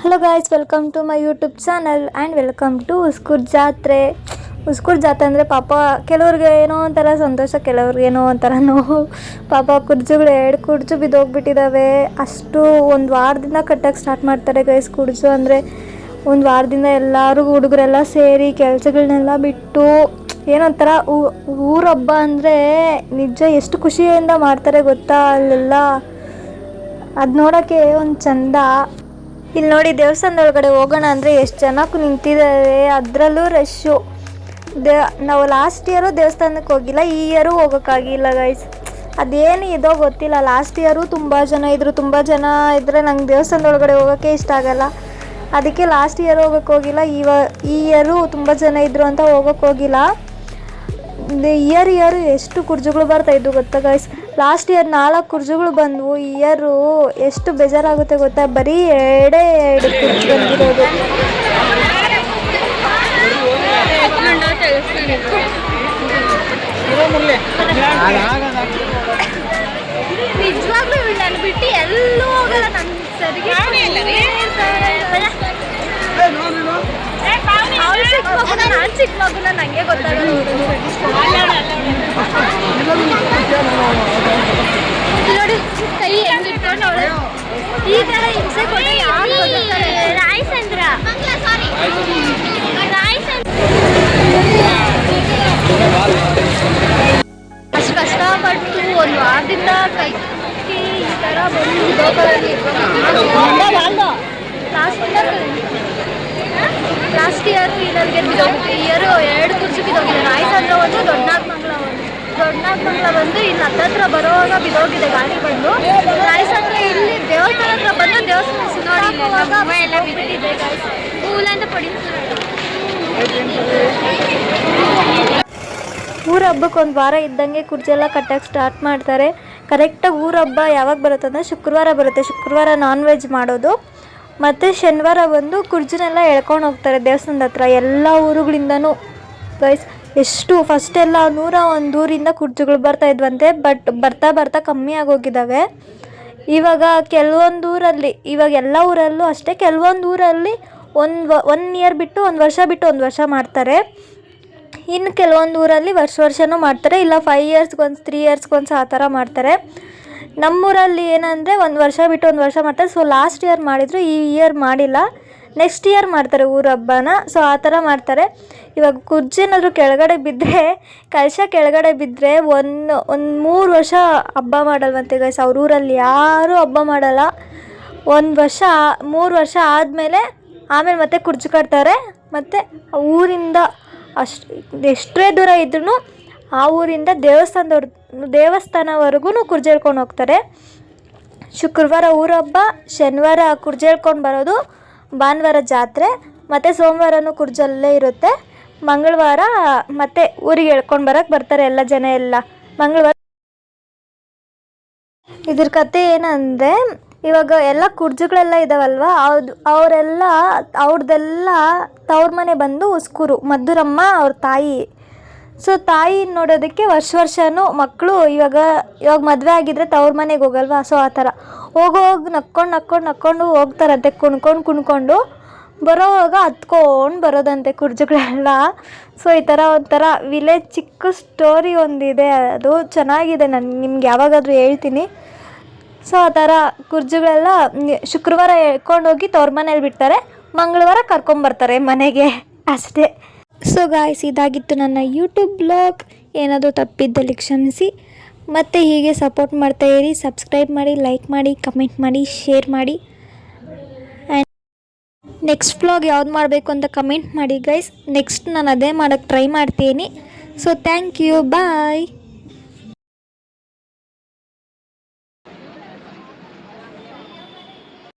Hello guys welcome to my YouTube channel and welcome to Uskur ಜಾತ್ರೆ ಉಸ್ಕೂರ್ ಜಾತ್ರೆ ಅಂದರೆ ಪಾಪ ಕೆಲವ್ರಿಗೆ ಏನೋ ಒಂಥರ ಸಂತೋಷ, ಕೆಲವ್ರಿಗೆ ಏನೋ ಒಂಥರ ನೋವು. ಪಾಪ ಕುರ್ಜುಗಳು ಎರಡು ಕುರ್ಜು ಬಿದ್ದೋಗ್ಬಿಟ್ಟಿದ್ದಾವೆ ಅಷ್ಟು ಒಂದು ವಾರದಿಂದ ಕಟ್ಟಕ್ಕೆ ಸ್ಟಾರ್ಟ್ ಮಾಡ್ತಾರೆ ಗೈಸ್ ಕುರ್ಜು ಅಂದರೆ ಒಂದು ವಾರದಿಂದ ಎಲ್ಲರೂ ಹುಡುಗರೆಲ್ಲ ಸೇರಿ ಕೆಲಸಗಳನ್ನೆಲ್ಲ ಬಿಟ್ಟು ಏನೊಂಥರ ಊರಬ್ಬ ಅಂದರೆ ನಿಜ ಎಷ್ಟು ಖುಷಿಯಿಂದ ಮಾಡ್ತಾರೆ ಗೊತ್ತಾ ಅಲ್ಲೆಲ್ಲ. ಅದು ನೋಡೋಕ್ಕೆ ಒಂದು ಚಂದ. ಇಲ್ಲಿ ನೋಡಿ ದೇವಸ್ಥಾನದೊಳಗಡೆ ಹೋಗೋಣ ಅಂದರೆ ಎಷ್ಟು ಜನ ನಿಂತಿದ್ದಾರೆ ಅದರಲ್ಲೂ ರಶ್ಶು ದೇ, ನಾವು ಲಾಸ್ಟ್ ಇಯರು ದೇವಸ್ಥಾನಕ್ಕೆ ಹೋಗಿಲ್ಲ, ಈ ಇಯರು ಹೋಗೋಕ್ಕಾಗಿಲ್ಲ ಗೈಸ್ ಅದೇನು ಇದೋ ಗೊತ್ತಿಲ್ಲ. ಲಾಸ್ಟ್ ಇಯರು ತುಂಬ ಜನ ಇದ್ದರು ತುಂಬ ಜನ ಇದ್ದರೆ ನಂಗೆ ದೇವಸ್ಥಾನದೊಳಗಡೆ ಹೋಗೋಕ್ಕೆ ಇಷ್ಟ ಆಗಲ್ಲ. ಅದಕ್ಕೆ ಲಾಸ್ಟ್ ಇಯರ್ ಹೋಗೋಕ್ಕೋಗಿಲ್ಲ ಇವ, ಈ ಇಯರು ತುಂಬ ಜನ ಇದ್ದರು ಅಂತ ಹೋಗೋಕ್ಕೆ ಹೋಗಿಲ್ಲ. ಇಯರ್ ಇಯರ್ ಎಷ್ಟು ಕುರ್ಜುಗಳು ಬರ್ತಾ ಇದ್ವು ಗೊತ್ತಾ ಗೈಸ್ ಲಾಸ್ಟ್ ಇಯರ್ ನಾಲ್ಕು ಕುರ್ಜುಗಳು ಬಂದವು. ಇಯರು ಎಷ್ಟು ಬೇಜಾರಾಗುತ್ತೆ ಗೊತ್ತಾ? ಬರೀ ಎರಡೇ ಎರಡು ಕುರ್ಜು ಬಂದಿರೋದು. ನಿಜವಾಗ್ಲೂ ನಾನು ಬಿಟ್ಟು ಎಲ್ಲೂ ಹೋಗಲ್ಲ ನನ್ನ ಸರಿಗೆ. ನಾನು ಚಿಕ್ಕ ಮಗುನ ನನಗೆ ಗೊತ್ತಾಗಲ್ಲ. ನೋಡಿ ಕೈ ಹೆಂಗಿಟ್ಕೊಂಡು ಅವಳು. ಈ ಹಿಂಸೆ ಯಾರು ರಾಯಸಂದ್ರ ಅಷ್ಟು ಕಷ್ಟಪಟ್ಟು ಒಂದು ವಾರದಿಂದ ಕೈ ಈ ಥರ ಬಂದು ಲಾಸ್ಟ್ ಲಾಸ್ಟ್ ಇಯರ್ ನನಗೆ ಬಿದ್ದೋಗಿತ್ತು ಇಯರು ಎರಡು ಕುರ್ಚಿ ಬಿದ್ದೋಗಿದೆ ರಾಯಸಂದ್ರ ಒಂದು ದೊಡ್ಡನಾಗ್ಮಂಗ್ಲ ಒಂದು ದೊಡ್ಡನಾಗ್ಮಂಗ್ಲ ಬಂದು ಇಲ್ಲಿ ಹತ್ತತ್ರ ಬರೋವಾಗ ಬಿದ್ದೋಗಿದೆ ಗಾಡಿ ಬಂದು. ರಾಯಸಂದ್ರ ಇಲ್ಲಿ ದೇವಸ್ಥಾನ ಹತ್ರ ಬಂದು ದೇವಸ್ಥಾನ ಎಲ್ಲ ಬಿದ್ದಿದೆ ಹೂವಿಂದ ಪಡಿ ಊರ ಹಬ್ಬಕ್ಕೆ ಒಂದು ವಾರ ಇದ್ದಂಗೆ ಕುರ್ಚಿ ಎಲ್ಲ ಕಟ್ಟಕ್ಕೆ ಸ್ಟಾರ್ಟ್ ಮಾಡ್ತಾರೆ. ಕರೆಕ್ಟಾಗಿ ಊರ ಹಬ್ಬ ಯಾವಾಗ ಬರುತ್ತೆ ಅಂದರೆ ಶುಕ್ರವಾರ ಬರುತ್ತೆ. ಶುಕ್ರವಾರ ನಾನ್ ವೆಜ್ ಮಾಡೋದು. ಮತ್ತು ಶನಿವಾರ ಬಂದು ಕುರ್ಜಿನೆಲ್ಲ ಎಳ್ಕೊಂಡು ಹೋಗ್ತಾರೆ ದೇವಸ್ಥಾನದ ಹತ್ರ. ಎಲ್ಲ ಊರುಗಳಿಂದನೂ ಗೈಸ್ ಎಷ್ಟು ಫಸ್ಟ್ ಎಲ್ಲ ನೂರ ಒಂದು ಊರಿಂದ ಕುರ್ಜಿಗಳು ಬರ್ತಾ ಇದ್ವಂತೆ ಬಟ್ ಬರ್ತಾ ಬರ್ತಾ ಕಮ್ಮಿ ಆಗೋಗಿದ್ದಾವೆ ಇವಾಗ ಕೆಲವೊಂದು ಊರಲ್ಲಿ, ಇವಾಗ ಎಲ್ಲ ಊರಲ್ಲೂ ಅಷ್ಟೇ, ಕೆಲವೊಂದು ಊರಲ್ಲಿ ಒಂದು ಒನ್ ಇಯರ್ ಬಿಟ್ಟು ಒಂದು ವರ್ಷ ಬಿಟ್ಟು ಒಂದು ವರ್ಷ ಮಾಡ್ತಾರೆ. ಇನ್ನು ಕೆಲವೊಂದು ಊರಲ್ಲಿ ವರ್ಷ ವರ್ಷವೂ ಮಾಡ್ತಾರೆ, ಇಲ್ಲ ಫೈವ್ ಇಯರ್ಸ್ಗೊಂದು ತ್ರೀ ಇಯರ್ಸ್ಗೊಂದು ಆ ಥರ ಮಾಡ್ತಾರೆ. ನಮ್ಮೂರಲ್ಲಿ ಏನಂದರೆ ಒಂದು ವರ್ಷ ಬಿಟ್ಟು ಒಂದು ವರ್ಷ ಮಾಡ್ತಾರೆ. ಸೊ ಲಾಸ್ಟ್ ಇಯರ್ ಮಾಡಿದ್ರು, ಈ ಇಯರ್ ಮಾಡಿಲ್ಲ. ನೆಕ್ಸ್ಟ್ ಇಯರ್ ಮಾಡ್ತಾರೆ ಊರ ಹಬ್ಬನ. ಸೊ ಆ ಥರ ಮಾಡ್ತಾರೆ. ಇವಾಗ ಕುರ್ಜಿ ಏನಾದರೂ ಕೆಳಗಡೆ ಬಿದ್ದರೆ ಕಲಶ ಕೆಳಗಡೆ ಬಿದ್ದರೆ ಒಂದು ಒಂದು ಮೂರು ವರ್ಷ ಹಬ್ಬ ಮಾಡಲ್ವಂತೆ ಗೈಸ್ ಅವ್ರ ಊರಲ್ಲಿ ಯಾರೂ ಹಬ್ಬ ಮಾಡಲ್ಲ. ಒಂದು ವರ್ಷ, ಮೂರು ವರ್ಷ ಆದಮೇಲೆ ಆಮೇಲೆ ಮತ್ತೆ ಕುರ್ಜಿ ಕಟ್ತಾರೆ. ಮತ್ತು ಊರಿಂದ ಅಷ್ಟು, ಎಷ್ಟೇ ದೂರ ಇದ್ರೂ ಆ ಊರಿಂದ ದೇವಸ್ಥಾನದವ್ರ ದೇವಸ್ಥಾನವರೆಗೂ ಕುರ್ಜೇಳ್ಕೊಂಡು ಹೋಗ್ತಾರೆ. ಶುಕ್ರವಾರ ಊರ ಹಬ್ಬ ಶನಿವಾರ ಕುರ್ಜೇಳ್ಕೊಂಡು ಬರೋದು ಭಾನುವಾರ ಜಾತ್ರೆ, ಮತ್ತು ಸೋಮವಾರನೂ ಕುರ್ಜಲ್ಲೇ ಇರುತ್ತೆ. ಮಂಗಳವಾರ ಮತ್ತೆ ಊರಿಗೆ ಎಳ್ಕೊಂಡು ಬರೋಕ್ಕೆ ಬರ್ತಾರೆ ಎಲ್ಲ ಜನ ಎಲ್ಲ. ಮಂಗಳವಾರ ಇದ್ರ ಕತೆ ಏನಂದರೆ, ಇವಾಗ ಎಲ್ಲ ಕುರ್ಜುಗಳೆಲ್ಲ ಇದಾವಲ್ವ? ಅದು ಅವರೆಲ್ಲ ಅವ್ರದ್ದೆಲ್ಲ ತವ್ರ ಮನೆ ಬಂದು ಉಸ್ಕೂರು ಮಧುರಮ್ಮ ಅವ್ರ ತಾಯಿ. ಸೊ ತಾಯಿ ನೋಡೋದಕ್ಕೆ ವರ್ಷ ವರ್ಷವೂ ಮಕ್ಕಳು ಇವಾಗ ಇವಾಗ ಮದುವೆ ಆಗಿದ್ರೆ ತವ್ರ ಮನೆಗೆ ಹೋಗಲ್ವಾ? ಸೊ ಆ ಥರ. ಹೋಗೋಗಿ ನಕ್ಕೊಂಡು ನಕ್ಕೊಂಡು ನಕ್ಕೊಂಡು ಹೋಗ್ತಾರಂತೆ, ಕುಣ್ಕೊಂಡು ಕುಣ್ಕೊಂಡು. ಬರೋವಾಗ ಹತ್ಕೊಂಡು ಬರೋದಂತೆ ಕುರ್ಜುಗಳೆಲ್ಲ. ಸೊ ಈ ಥರ ಒಂಥರ ವಿಲೇಜ್ ಚಿಕ್ಕ ಸ್ಟೋರಿ ಒಂದಿದೆ. ಅದು ಚೆನ್ನಾಗಿದೆ ನಾನು, ನಿಮ್ಗೆ ಯಾವಾಗಾದರೂ ಹೇಳ್ತೀನಿ. ಸೊ ಆ ಥರ ಕುರ್ಜುಗಳೆಲ್ಲ ಶುಕ್ರವಾರ ಎಳ್ಕೊಂಡೋಗಿ ತವ್ರ ಮನೇಲಿ ಬಿಡ್ತಾರೆ. ಮಂಗಳವಾರ ಕರ್ಕೊಂಬರ್ತಾರೆ ಮನೆಗೆ. ಅಷ್ಟೇ. ಸೊ ಗಾಯ್ಸ್ ಇದಾಗಿತ್ತು ನನ್ನ ಯೂಟ್ಯೂಬ್ ಬ್ಲಾಗ್ ಏನಾದರೂ ತಪ್ಪಿದ್ದಲ್ಲಿ ಕ್ಷಮಿಸಿ. ಮತ್ತು ಹೀಗೆ ಸಪೋರ್ಟ್ ಮಾಡ್ತಾ ಇರಿ. ಸಬ್ಸ್ಕ್ರೈಬ್ ಮಾಡಿ ಲೈಕ್ ಮಾಡಿ ಕಮೆಂಟ್ ಮಾಡಿ ಶೇರ್ ಮಾಡಿ. ಆ್ಯಂಡ್ ನೆಕ್ಸ್ಟ್ ಬ್ಲಾಗ್ ಯಾವ್ದು ಮಾಡಬೇಕು ಅಂತ ಕಮೆಂಟ್ ಮಾಡಿ ಗೈಸ್ ನೆಕ್ಸ್ಟ್ ನಾನು ಅದೇ ಮಾಡೋಕ್ಕೆ ಟ್ರೈ ಮಾಡ್ತೀನಿ. So thank you bye